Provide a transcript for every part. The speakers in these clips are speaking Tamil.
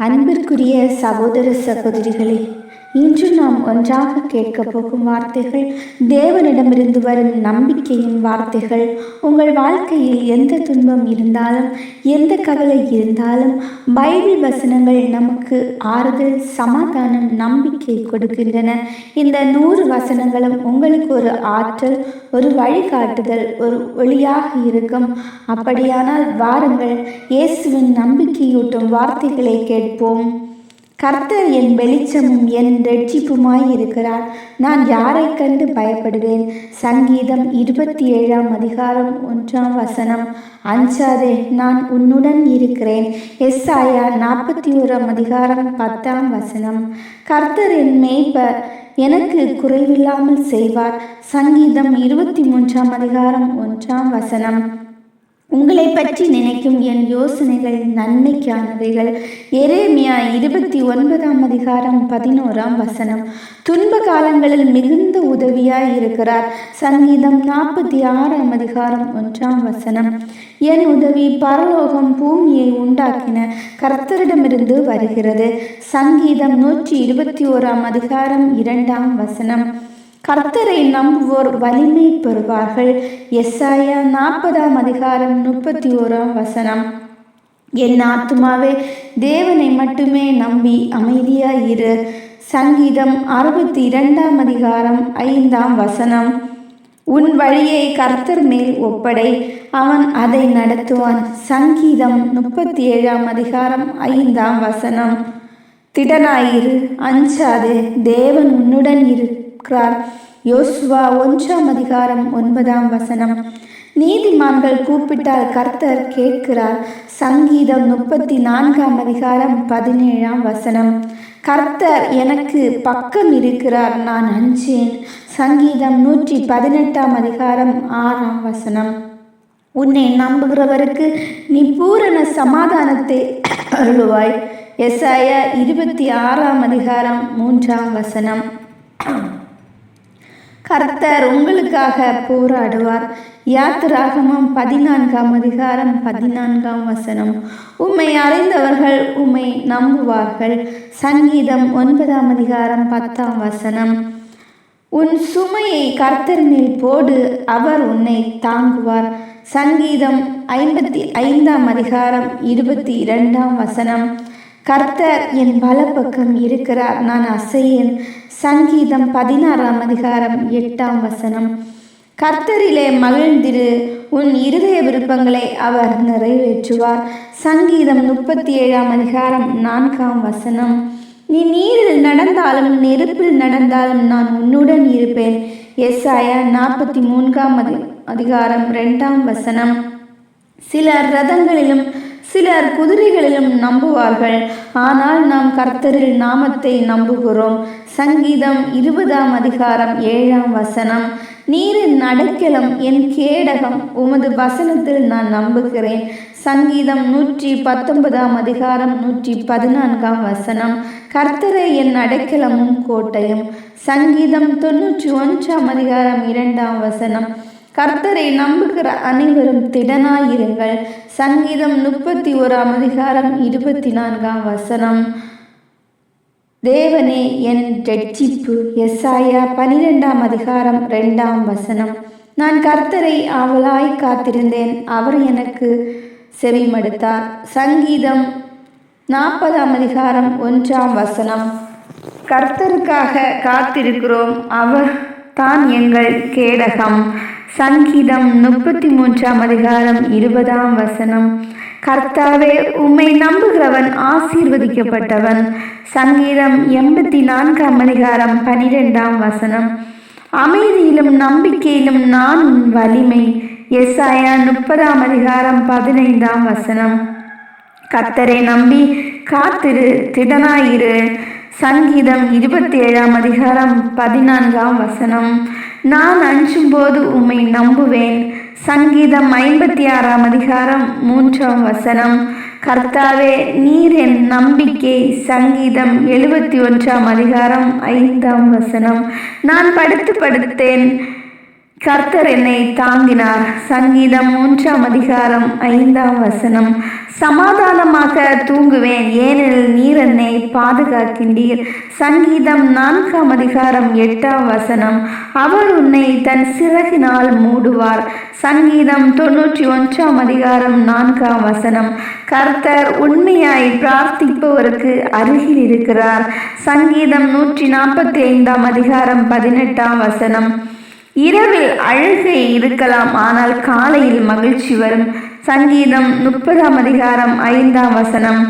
அன்பிற்குரிய சகோதர சகோதரிகளே இன்று நாம் ஒன்றாக கேட்கப் போகும் வார்த்தைகள் தேவனிடமிருந்து வரும் நம்பிக்கையின் வார்த்தைகள். உங்கள் வாழ்க்கையில் எந்த துன்பம் இருந்தாலும் எந்த கவலை இருந்தாலும் பைபிள் வசனங்கள் நமக்கு ஆறுதல் சமாதானம் நம்பிக்கை கொடுக்கின்றன. இந்த நூறு வசனங்களும் உங்களுக்கு ஒரு ஆற்றல் ஒரு வழிகாட்டுதல் ஒரு ஒளியாக இருக்கும். அப்படியானால் வாருங்கள் இயேசுவின் நம்பிக்கையூட்டும் வார்த்தைகளை கேட்போம். கர்த்தர் என் வெளிச்சமும் என் ரட்சிப்புமாய் இருக்கிறார். நான் யாரை கண்டு பயப்படுவேன்? சங்கீதம் இருபத்தி ஏழாம் அதிகாரம் ஒன்றாம் வசனம். அஞ்சாதே நான் உன்னுடன் இருக்கிறேன். எஸ்ஆயா நாற்பத்தி ஓராம் அதிகாரம் பத்தாம் வசனம். கர்த்தர் என் மேய்ப்பர் எனக்கு குறைவில்லாமல் செய்வார். சங்கீதம் இருபத்தி மூன்றாம் அதிகாரம் ஒன்றாம் வசனம். உங்களை பற்றி நினைக்கும் என் யோசனைகள் நன்மைக்கானவைகள். எரேமியா இருபத்தி ஒன்பதாம் அதிகாரம் பதினோராம் வசனம். துன்ப காலங்களில் மிகுந்த உதவியாய் இருக்கிறார். சங்கீதம் நாற்பத்தி ஆறாம் அதிகாரம் ஒன்றாம் வசனம். என் உதவி பரலோகம் பூமியை உண்டாக்கின கர்த்தரிடமிருந்து வருகிறது. சங்கீதம் நூற்றி இருபத்தி ஓராம் அதிகாரம் இரண்டாம் வசனம். கர்த்தரை நம்புவோர் வலிமை பெறுவார்கள். எஸ்ஐயா நாற்பதாம் அதிகாரம் முப்பத்தி ஓராம் வசனம். என் ஆத்துமாவே தேவனை மட்டுமே நம்பி அமைதியாயிரு. சங்கீதம் அறுபத்தி இரண்டாம் அதிகாரம் ஐந்தாம் வசனம். உன் வழியை கர்த்தர் மேல் ஒப்படை. அவன் அதை நடத்துவான். சங்கீதம் முப்பத்தி ஏழாம் அதிகாரம் ஐந்தாம் வசனம். திடனாயிரு அஞ்சாது தேவன் உன்னுடன் இரு. இருக்கிறார் யோசுவா ஒன்றாம் அதிகாரம் ஒன்பதாம் வசனம். நீதிமான்கள் கூப்பிட்டால் கர்த்தர் கேட்கிறார். சங்கீதம் முப்பத்தி நான்காம் அதிகாரம் பதினேழாம் வசனம். கர்த்தர் எனக்கு பக்கம் இருக்கிறார் நான் அஞ்சேன். சங்கீதம் நூற்றி பதினெட்டாம் அதிகாரம் ஆறாம் வசனம். உன்னை நம்புகிறவருக்கு நீ பூரண சமாதானத்தை அருளுவாய். எஸ்ஐயா இருபத்தி ஆறாம் அதிகாரம் மூன்றாம் வசனம். கர்த்தர் உங்களுக்காக போராடுவார். யாத்திராகமம் பதினான்காம் அதிகாரம் பதினான்காம் வசனம். உம்மை அறிந்தவர்கள் உம்மை நம்புவார்கள். சங்கீதம் ஒன்பதாம் அதிகாரம் பத்தாம் வசனம். உன் சுமையை கர்த்தர் மேல் போடு அவர் உன்னை தாங்குவார். சங்கீதம் ஐம்பத்தி ஐந்தாம் அதிகாரம் இருபத்தி இரண்டாம் வசனம். கர்த்தர் என் பலப்பக்கம் இருக்கிறார். நான் அசையேன். சங்கீதம் பதினாறாம் அதிகாரம் எட்டாம் வசனம். கர்த்தரிலே மகிழ்ந்திரு. உன் இருதய விருப்பங்களை அவர் நிறைவேற்றுவார். சங்கீதம் முப்பத்தி ஏழாம் அதிகாரம் நான்காம் வசனம். நீ நீரில் நடந்தாலும் நெருப்பில் நடந்தாலும் நான் உன்னுடன் இருப்பேன். எஸ்ஆயா நாற்பத்தி மூன்றாம் அதி அதிகாரம் ரெண்டாம் வசனம். சிலர் ரதங்களிலும் சிலர் குதிரைகளிலும் நம்புவார்கள். ஆனால் நாம் கர்த்தரில் நாமத்தை நம்புகிறோம். சங்கீதம் இருபதாம் அதிகாரம் ஏழாம் வசனம். நீரின் நடக்கலம் என் கேடகம். உமது வசனத்தில் நான் நம்புகிறேன். சங்கீதம் நூற்றி பத்தொன்பதாம் அதிகாரம் நூற்றி பதினான்காம் வசனம். கர்த்தரை என் அடைக்கலமும் கோட்டையும். சங்கீதம் தொன்னூற்றி ஒன்றாம் அதிகாரம் இரண்டாம் வசனம். கர்த்தரை நம்புகிற அனைவரும் திடனாயிருங்கள். சங்கீதம் முப்பத்தி ஓராம் அதிகாரம் இருபத்தி நான்காம் வசனம். தேவனே என் ரட்சிப்பு. எஸ்ஆயா பனிரெண்டாம் அதிகாரம் ரெண்டாம் வசனம். நான் கர்த்தரை அவளாய் காத்திருந்தேன். அவர் எனக்கு செவிமடுத்தார். சங்கீதம் நாற்பதாம் அதிகாரம் ஒன்றாம் வசனம். கர்த்தருக்காக காத்திருக்கிறோம். அவர் தான் எங்கள் கேடகம். சங்கீதம் முப்பத்தி மூன்றாம் அதிகாரம் இருபதாம் வசனம். கர்த்தாவே உம்மை நம்புகிறவன் ஆசீர்வதிக்கப்பட்டவன். சங்கீதம் எண்பத்தி நான்காம் அதிகாரம் பனிரெண்டாம் வசனம். அமைதியிலும் நம்பிக்கையிலும் நான் வலிமை. எஸ்ஐயா முப்பதாம் அதிகாரம் பதினைந்தாம் வசனம். கர்த்தரை நம்பி காத்திரு திடனாயிரு. சங்கீதம் இருபத்தி ஏழாம் அதிகாரம் பதினான்காம் வசனம். நான் அஞ்சும் போது உம்மை நம்புவேன். சங்கீதம் ஐம்பத்தி ஆறாம் அதிகாரம் மூன்றாம் வசனம். கர்த்தாவே நீர் என் நம்பிக்கை. சங்கீதம் எழுபத்தி ஒன்றாம் அதிகாரம் ஐந்தாம் வசனம். நான் படுத்து படுத்தேன். கர்த்தர் என்னை தாங்கினார். சங்கீதம் மூன்றாம் அதிகாரம் ஐந்தாம் வசனம். சமாதானமாக தூங்குவேன் ஏனெனில் நீர் என்னை பாதுகாக்கின்றீர். சங்கீதம் நான்காம் அதிகாரம் எட்டாம் வசனம். அவர் உன்னை தன் சிறகினால் மூடுவார். சங்கீதம் தொன்னூற்றி ஒன்றாம் அதிகாரம் நான்காம் வசனம். கர்த்தர் உண்மையாய் பிரார்த்திப்பவருக்கு அருகில் இருக்கிறார். சங்கீதம் நூற்றி நாற்பத்தி ஐந்தாம் அதிகாரம் பதினெட்டாம் வசனம். இரவில் அழுகை இருக்கலாம் ஆனால் காலையில் மகிழ்ச்சி வரும். சங்கீதம் முப்பதாம் அதிகாரம் ஐந்தாம் வசனம்.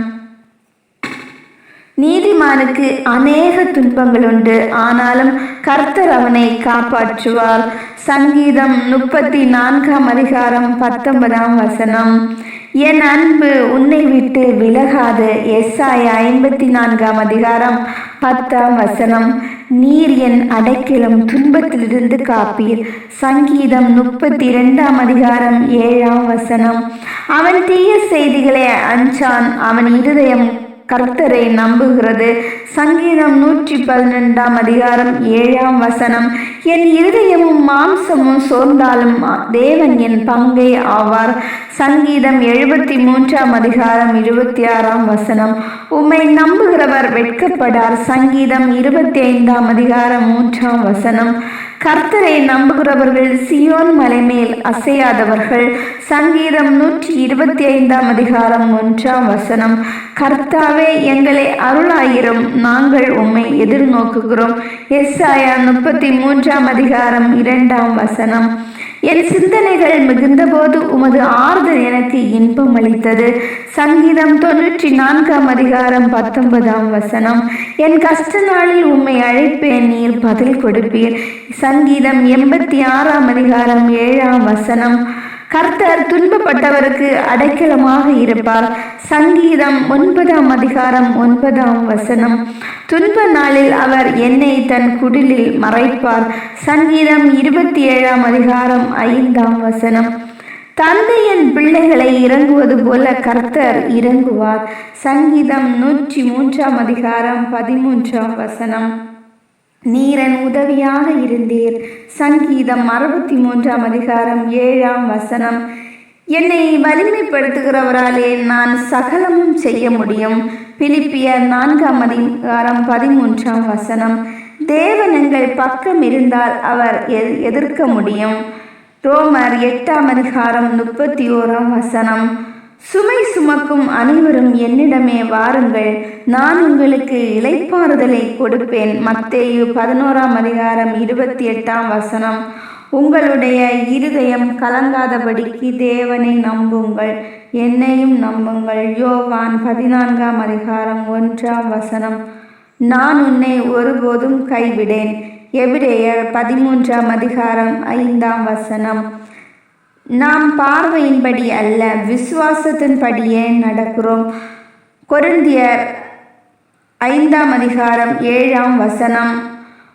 நீதிமானுக்கு அநேக துன்பங்கள் உண்டு ஆனாலும் கர்த்தர் அவனை காப்பாற்றுவார். சங்கீதம் முப்பத்தி நான்காம் அதிகாரம் பத்தொன்பதாம் வசனம். என் அன்பு உன்னை விட்டு விலகாது. எஸ்ஐ ஐம்பத்தி நான்காம் அதிகாரம் பத்தாம் வசனம். நீர் என் அடைக்கலம் துன்பத்திலிருந்து காப்பீர். சங்கீதம் முப்பத்தி இரண்டாம் அதிகாரம் ஏழாம் வசனம். அவன் தீய செய்திகளை அஞ்சான். அவன் இருதயம் கர்த்தரை நம்புகிறது. சங்கீதம் நூற்றி பதினெண்டாம் அதிகாரம் ஏழாம் வசனம். என் இருதயமும் மாம்சமும் சோர்ந்தாலும் தேவன் என் பங்கை ஆவார். சங்கீதம் எழுபத்தி மூன்றாம் அதிகாரம் இருபத்தி ஆறாம் வசனம். உம்மை நம்புகிறவர் வெட்கப்படார். சங்கீதம் இருபத்தி ஐந்தாம் அதிகாரம் மூன்றாம் வசனம். கர்த்தரை நம்புகிறவர்கள் சியோன் மலை மேல் அசையாதவர்கள். சங்கீதம் நூற்றி இருபத்தி ஐந்தாம் அதிகாரம் ஒன்றாம் வசனம். கர்த்தாவே எங்களை அருளாயிரும். நாங்கள் உம்மை எதிர்நோக்குகிறோம். எஸ்ஆயா முப்பத்தி மூன்றாம் அதிகாரம் இரண்டாம் வசனம். என் சிந்தனைகள் மிகுந்தபோது உமது ஆறுதல் எனக்கு இன்பம் அளித்தது. சங்கீதம் தொன்னூற்றி நான்காம் அதிகாரம் பத்தொன்பதாம் வசனம். என் கஷ்ட நாளில் உம்மை அழைப்பேன் நீர் பதில் கொடுப்பீர். சங்கீதம் எண்பத்தி ஆறாம் அதிகாரம் ஏழாம் வசனம். கர்த்தர் துன்பப்பட்டவருக்கு அடைக்கலமாக இருப்பார். சங்கீதம் ஒன்பதாம் அதிகாரம் ஒன்பதாம் வசனம். துன்ப நாளில் அவர் என்னை தன் குடிலில் மறைப்பார். சங்கீதம் இருபத்தி ஏழாம் அதிகாரம் ஐந்தாம் வசனம். தந்தையின் பிள்ளைகளை இறங்குவது போல கர்த்தர் இறங்குவார். சங்கீதம் நூற்றி மூன்றாம் அதிகாரம் பதிமூன்றாம் வசனம். நீரன் உதவியாக இருந்தீர். சங்கீதம் அறுபத்தி மூன்றாம் அதிகாரம் ஏழாம் வசனம். என்னை வலிமைப்படுத்துகிறவராலே நான் சகலமும் செய்ய முடியும். பிலிப்பிய நான்காம் அதிகாரம் பதிமூன்றாம் வசனம். தேவன் எங்கள் பக்கம் இருந்தால் அவர் எதிர்க்க முடியும். ரோமர் எட்டாம் அதிகாரம் முப்பத்தி ஓராம் வசனம். சுமை சுமக்கும் அனைவரும் என்னிடமே வாருங்கள். நான் உங்களுக்கு இலைப்பாறுதலை கொடுப்பேன். மத்தேயு பதினோராம் அதிகாரம் இருபத்தி எட்டாம் வசனம். உங்களுடைய இருதயம் கலங்காதபடிக்கு தேவனை நம்புங்கள். என்னையும் நம்புங்கள். யோவான் பதினான்காம் அதிகாரம் ஒன்றாம் வசனம். நான் உன்னை ஒருபோதும் கைவிடேன். எபிரேயர் பதிமூன்றாம் அதிகாரம் ஐந்தாம் வசனம். நாம் பார்வையின்படி அல்ல விசுவாசத்தின்படியே நடக்கிறோம். கொருந்தியர் ஐந்தாம் அதிகாரம் ஏழாம் வசனம்.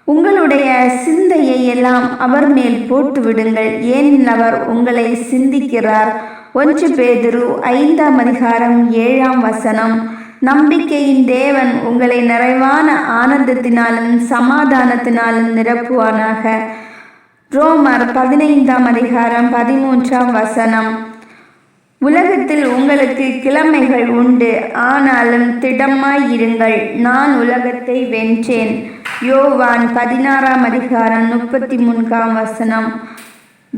உங்களுடைய சிந்தையை எல்லாம் அவர் மேல் போட்டு விடுங்கள். ஏன் அவர் உங்களை சிந்திக்கிறார். ஒன்று பேதுரு ஐந்தாம் அதிகாரம் ஏழாம் வசனம். நம்பிக்கையின் தேவன் உங்களை நிறைவான ஆனந்தத்தினாலும் சமாதானத்தினாலும் நிரப்புவானாக. ரோமர் பதினைந்தாம் அதிகாரம் பதிமூன்றாம் வசனம். உலகத்தில் உங்களுக்கு கிழமைகள் உண்டு ஆனாலும் திடமாய் இருங்கள் நான் உலகத்தை வென்றேன். யோவான் பதினாறாம் அதிகாரம் முப்பத்தி மூன்றாம் வசனம்.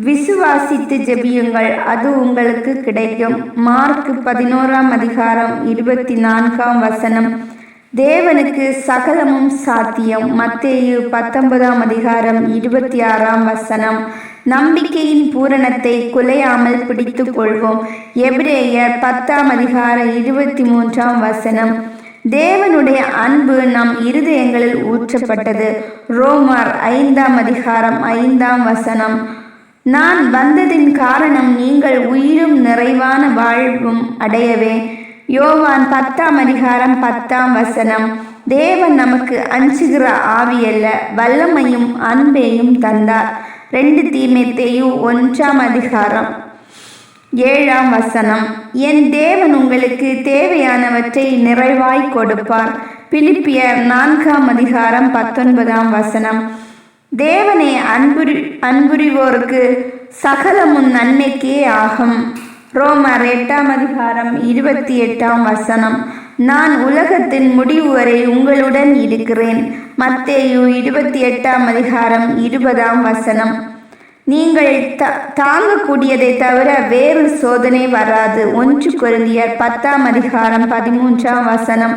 விசுவாசித்து ஜெபியுங்கள் அது உங்களுக்கு கிடைக்கும். மார்க் பதினோராம் அதிகாரம் இருபத்தி நான்காம் வசனம். தேவனுக்கு சகலமும் சாத்தியம். மத்தேயு பத்தொன்பதாம் அதிகாரம் இருபத்தி ஆறாம் வசனம். நம்பிக்கையின் பூரணத்தை குலையாமல் பிடித்து கொள்வோம். எபிரேயர் பத்தாம் அதிகாரம் இருபத்தி மூன்றாம் வசனம். தேவனுடைய அன்பு நம் இருதயங்களில் ஊற்றப்பட்டது. ரோமர் ஐந்தாம் அதிகாரம் ஐந்தாம் வசனம். நான் வந்ததின் காரணம் நீங்கள் உயிரும் நிறைவான வாழ்வும் அடையவே. யோவான் பத்தாம் அதிகாரம் பத்தாம் வசனம். தேவன் நமக்கு அஞ்சுகிற ஆவியல்ல வல்லமையும் அன்பையும் தந்தார். ரெண்டு தீமைத்தையும் ஒன்றாம் அதிகாரம் ஏழாம் வசனம். என் தேவன் உங்களுக்கு தேவையானவற்றை நிறைவாய் கொடுப்பார். பிலிப்பியர் நான்காம் அதிகாரம் பத்தொன்பதாம் வசனம். தேவனை அன்புரி அன்புரிவோருக்கு சகலமும் நன்மைக்கே ஆகும். ரோமர் எட்டாம் அதிகாரம் இருபத்தி எட்டாம் வசனம். நான் உலகத்தின் முடிவு வரை உங்களுடன் இருக்கிறேன். மத்தேயு இருபத்தி எட்டாம் அதிகாரம் இருபதாம் வசனம். நீங்கள் த தாங்கக்கூடியதை தவிர வேறு சோதனை வராது. ஒன்று குருந்தியர் பத்தாம் அதிகாரம் பதிமூன்றாம் வசனம்.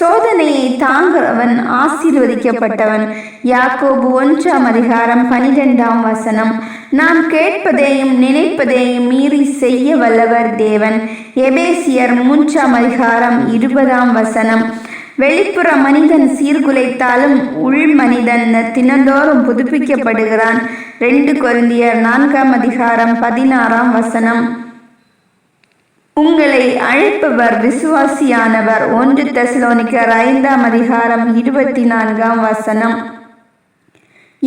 சோதனையை தாங்கவன் ஆசீர்வதிக்கப்பட்டவன். யாக்கோபு ஒன்றாம் அதிகாரம் பனிரெண்டாம் வசனம். நாம் கேட்பதையும் நினைப்பதையும் மீறி செய்ய வல்லவர் தேவன். எபேசியர் மூன்றாம் அதிகாரம் இருபதாம் வசனம். வெளிப்புற மனிதன் சீர்குலைத்தாலும் உள் மனிதன் தினந்தோறும் புதுப்பிக்கப்படுகிறான். ரெண்டு கொருந்தியர் நான்காம் அதிகாரம் பதினாறாம் வசனம். உங்களை அழைப்பவர் விசுவாசியானவர். ஒன்று தெசலோனிக்கர் ஐந்தாம் அதிகாரம் இருபத்தி நான்காம் வசனம்.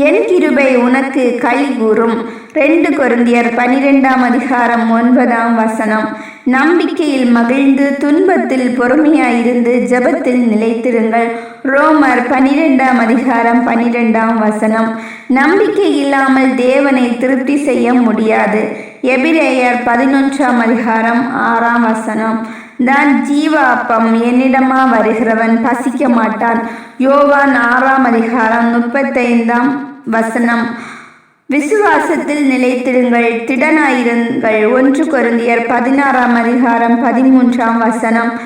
என் கிருபை உனக்கு களி கூறும். ரெண்டு கொருந்தியர் பனிரெண்டாம் அதிகாரம் ஒன்பதாம் வசனம். நம்பிக்கையில் மகிழ்ந்து துன்பத்தில் பொறுமையாயிருந்து ஜபத்தில் நிலைத்திருங்கள். ரோமர் பனிரெண்டாம் அதிகாரம் பனிரெண்டாம் வசனம். நம்பிக்கை இல்லாமல் தேவனை திருப்தி செய்ய முடியாது. எபிரேயர் பதினொன்றாம் அதிகாரம் ஆறாம் வசனம். தான் ஜீவ அப்பம் என்னிடமா வருகிறவன் பசிக்க மாட்டான். யோவான் ஆறாம் அதிகாரம் முப்பத்தைந்தாம் வசனம். விசுவாசத்தில் நிலைத்திருங்கள் திடனாயிருங்கள். ஒன்று கொருந்தியர் பதினாறாம் அதிகாரம் பதிமூன்றாம் வசனம்.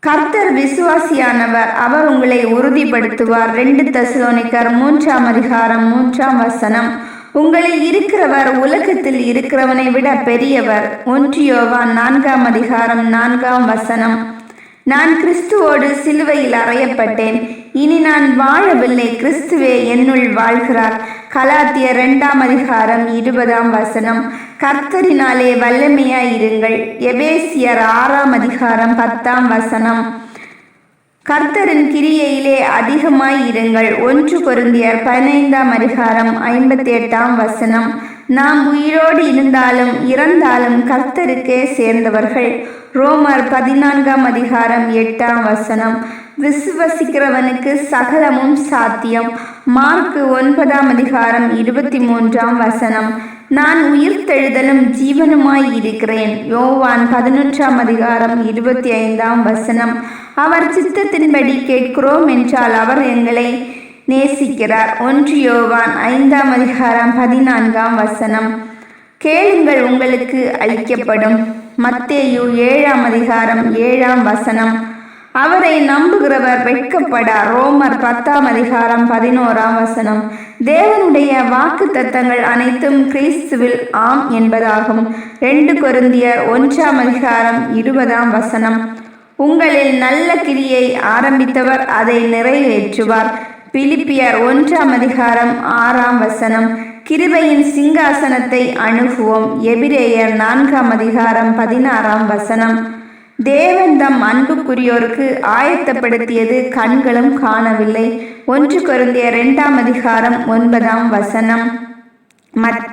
கர்த்தர் விசுவாசியானவர் அவர் உங்களை உறுதிப்படுத்துவார். ரெண்டு தசுலோனிக்கர் மூன்றாம் அதிகாரம் மூன்றாம் வசனம். உங்களில் இருக்கிறவர் உலகத்தில் இருக்கிறவனை விட பெரியவர். ஒன்றியோவா நான்காம் அதிகாரம் நான்காம் வசனம். நான் கிறிஸ்துவோடு சிலுவையில் அறையப்பட்டேன். இனி நான் வாழவில்லை கிறிஸ்துவே என்னுள் வாழ்கிறார். கலாத்திய இரண்டாம் அதிகாரம் இருபதாம் வசனம். கர்த்தரினாலே வல்லமையாயிருங்கள். எபேசியர் ஆறாம் அதிகாரம் பத்தாம் வசனம். கர்த்தரின் கிரியையிலே அதிகமாய் இருங்கள் ஒன்று பொருந்தியர் பதினைந்தாம் அதிகாரம் ஐம்பத்தி எட்டாம் வசனம். நாம் உயிரோடு இருந்தாலும் இறந்தாலும் கர்த்தருக்கே சேர்ந்தவர்கள். ரோமர் பதினான்காம் அதிகாரம் எட்டாம் வசனம். விசுவசிக்கிறவனுக்கு சகலமும் சாத்தியம். மார்க்கு ஒன்பதாம் அதிகாரம் இருபத்தி மூன்றாம் வசனம். நான் உயிர்த்தெழுதலும் ஜீவனுமாய் இருக்கிறேன். யோவான் பதினொன்றாம் அதிகாரம் இருபத்தி ஐந்தாம் வசனம். அவர் சித்தத்தின்படி கேட்கிறோம் என்றால் அவர் எங்களை நேசிக்கிறார். ஒன்று யோவான் ஐந்தாம் அதிகாரம் பதினான்காம் வசனம். கேளுங்கள் உங்களுக்கு அளிக்கப்படும். மத்தேயு ஏழாம் அதிகாரம் ஏழாம் வசனம். அவரை நம்புகிறவர் வெட்கப்படார் ரோமர் பத்தாம் அதிகாரம் பதினோராம் வசனம். தேவனுடைய வாக்கு தத்தங்கள் அனைத்தும் கிறிஸ்துவில் ஆம் என்பதாகும். ரெண்டு கொருந்தியர் ஒன்றாம் அதிகாரம் இருபதாம் வசனம். உங்களில் நல்ல கிரியை ஆரம்பித்தவர் அதை நிறைவேற்றுவார். பிலிப்பியர் ஒன்றாம் அதிகாரம் ஆறாம் வசனம். கிருபையின் சிங்காசனத்தை அணுகுவோம். எபிரேயர் நான்காம் அதிகாரம் பதினாறாம் வசனம். தேவன் தம் அன்புக்குரியோருக்கு ஆயத்தப்படுத்தியது கண்களும் காணவில்லை. ஒன்று குருந்திய இரண்டாம் அதிகாரம் ஒன்பதாம் வசனம். மத்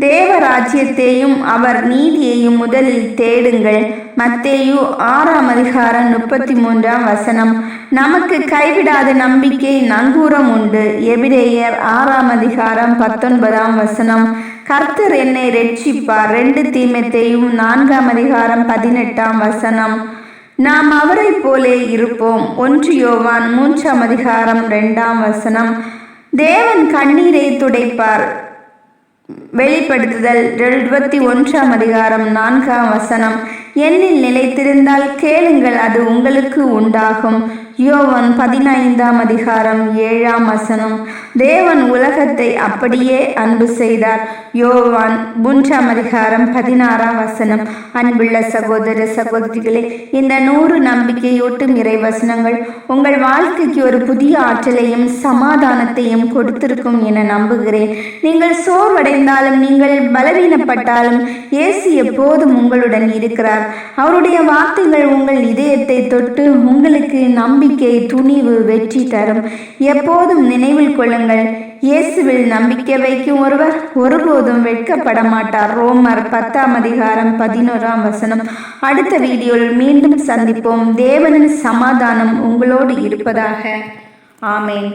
தேவராஜ்யத்தையும் அவர் நீதியையும் முதலில் தேடுங்கள். மத்தேயு ஆறாம் அதிகாரம் முப்பத்தி மூன்றாம் வசனம் நமக்கு கைவிடாத நம்பிக்கை நங்கூரம் உண்டு. எபிரேயர் ஆறாம் அதிகாரம் பத்தொன்பதாம் வசனம் கர்த்தர் என்னை ரட்சிப்பார். ரெண்டு தீமத்தையும் நான்காம் அதிகாரம் பதினெட்டாம் வசனம் நாம் அவரை போலே இருப்போம். ஒன்று யோவான் மூன்றாம் அதிகாரம் ரெண்டாம் வசனம் தேவன் கண்ணீரை துடைப்பார். வெளிப்படுத்துதல் எழுபத்தி ஒன்றாம் அதிகாரம் நான்காம் வசனம். என்னில் நிலைத்திருந்தால் கேளுங்கள் அது உங்களுக்கு உண்டாகும். யோவன் பதினைந்தாம் அதிகாரம் ஏழாம் வசனம். தேவன் உலகத்தை அப்படியே அன்பு செய்தார். யோவான் மூன்றாம் அதிகாரம் பதினாறாம் வசனம். அன்புள்ள சகோதர சகோதரிகளே இந்த நூறு நம்பிக்கையூட்டும் இறைவசனங்கள் உங்கள் வாழ்க்கைக்கு ஒரு புதிய ஆற்றலையும் சமாதானத்தையும் கொடுத்திருக்கும் என நம்புகிறேன். நீங்கள் சோர்வடைந்தாலும் நீங்கள் பலவீனப்பட்டாலும் இயேசு எப்போதும் உங்களுடன் இருக்கிறார். அவருடைய வார்த்தைகள் உங்கள் இதயத்தை தொட்டு உங்களுக்கு நம்பிக்கை துணிவு வெற்றி தரும். எப்போதும் நினைவில் கொள்ளுங்கள் இயேசுவில் நம்பிக்கை வைக்கும் ஒருவர் ஒருபோதும் வெட்கப்பட மாட்டார். ரோமர் பத்தாம் அதிகாரம் பதினோராம் வசனம். அடுத்த வீடியோவில் மீண்டும் சந்திப்போம். தேவனின் சமாதானம் உங்களோடு இருப்பதாக. ஆமேன்.